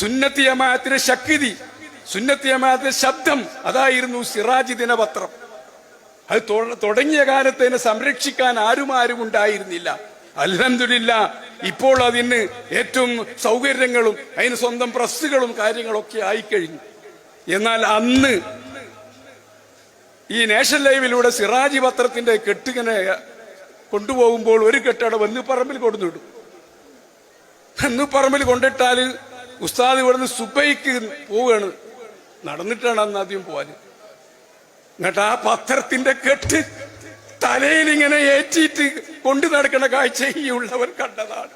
സുന്നത്തി ജമാഅത്തിന്റെ ശക്തി സുന്നത്തി ജമാഅത്തിന്റെ ശബ്ദം അതായിരുന്നു സിറാജി ദിനപത്രം. അത് തുടങ്ങിയ കാലത്ത് അതിനെ സംരക്ഷിക്കാൻ ആരും ആരും ഉണ്ടായിരുന്നില്ല. അലഹമില്ല ഇപ്പോൾ അതിന് ഏറ്റവും സൗകര്യങ്ങളും അതിന് സ്വന്തം പ്രസ്സുകളും കാര്യങ്ങളൊക്കെ ആയിക്കഴിഞ്ഞു. എന്നാൽ അന്ന് ഈ നേഷൻ ലൈവിലൂടെ സിറാജി പത്രത്തിന്റെ കെട്ടിങ്ങനെ കൊണ്ടുപോകുമ്പോൾ ഒരു കെട്ടട വന്നുപറമ്പിൽ കൊടുന്നിടും വന്നുപറമ്പിൽ കൊണ്ടിട്ടാൽ ഉസ്താദ് ഇവിടുന്ന് സുബൈക്ക് പോവുകയാണ്. നടന്നിട്ടാണ് അന്ന് ആദ്യം പോവാൻ. എന്നിട്ട് ആ പത്രത്തിന്റെ കെട്ട് തലയിൽ ഇങ്ങനെ ഏറ്റിയിട്ട് കൊണ്ടു നടക്കുന്ന കാഴ്ച ഈ ഉള്ളവർ കണ്ടതാണ്.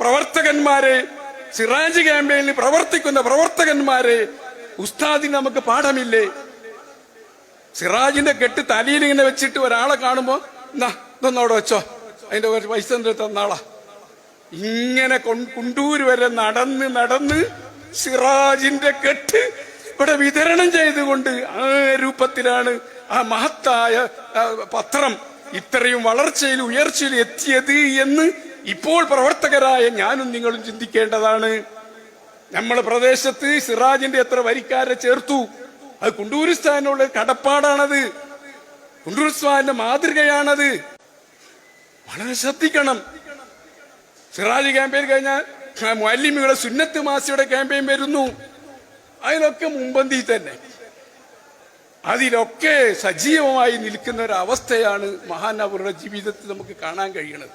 പ്രവർത്തകന്മാരെ സിറാജ് ക്യാമ്പയിനിൽ പ്രവർത്തിക്കുന്ന പ്രവർത്തകന്മാരെ ഉസ്താദിന് നമുക്ക് പാഠമില്ലേ? സിറാജിന്റെ കെട്ട് തലയിൽ ഇങ്ങനെ വെച്ചിട്ട് ഒരാളെ കാണുമ്പോ എന്നാ ഇതൊന്നവിടെ വെച്ചോ. അതിന്റെ പൈസ തന്നാളാ. ഇങ്ങനെ കുണ്ടൂര് വരെ നടന്ന് നടന്ന് സിറാജിന്റെ കെട്ട് ഇവിടെ വിതരണം ചെയ്തുകൊണ്ട് ആ രൂപത്തിലാണ് ആ മഹത്തായ പത്രം ഇത്രയും വളർച്ചയിൽ ഉയർച്ചയിൽ എത്തിയത് എന്ന് ഇപ്പോൾ പ്രവർത്തകരായ ഞാനും നിങ്ങളും ചിന്തിക്കേണ്ടതാണ്. നമ്മളെ പ്രദേശത്ത് സിറാജിന്റെ എത്ര വരിക്കാരെ ചേർത്തു. അത് കുണ്ടൂരിസ്ഥാനുള്ള കടപ്പാടാണത്. കുണ്ടൂരിസ്ഥാന്റെ മാതൃകയാണത്. വളരെ ശ്രദ്ധിക്കണം. സിറാജ് ക്യാമ്പയിൻ കഴിഞ്ഞാൽ മുല്ലിമികളുടെ സുന്നത്ത് മാസിയുടെ ക്യാമ്പയിൻ വരുന്നു. അതിലൊക്കെ മുമ്പന്തി തന്നെ. അതിലൊക്കെ സജീവമായി നിൽക്കുന്ന ഒരു അവസ്ഥയാണ് മഹാനവരുടെ ജീവിതത്തിൽ നമുക്ക് കാണാൻ കഴിയുന്നത്.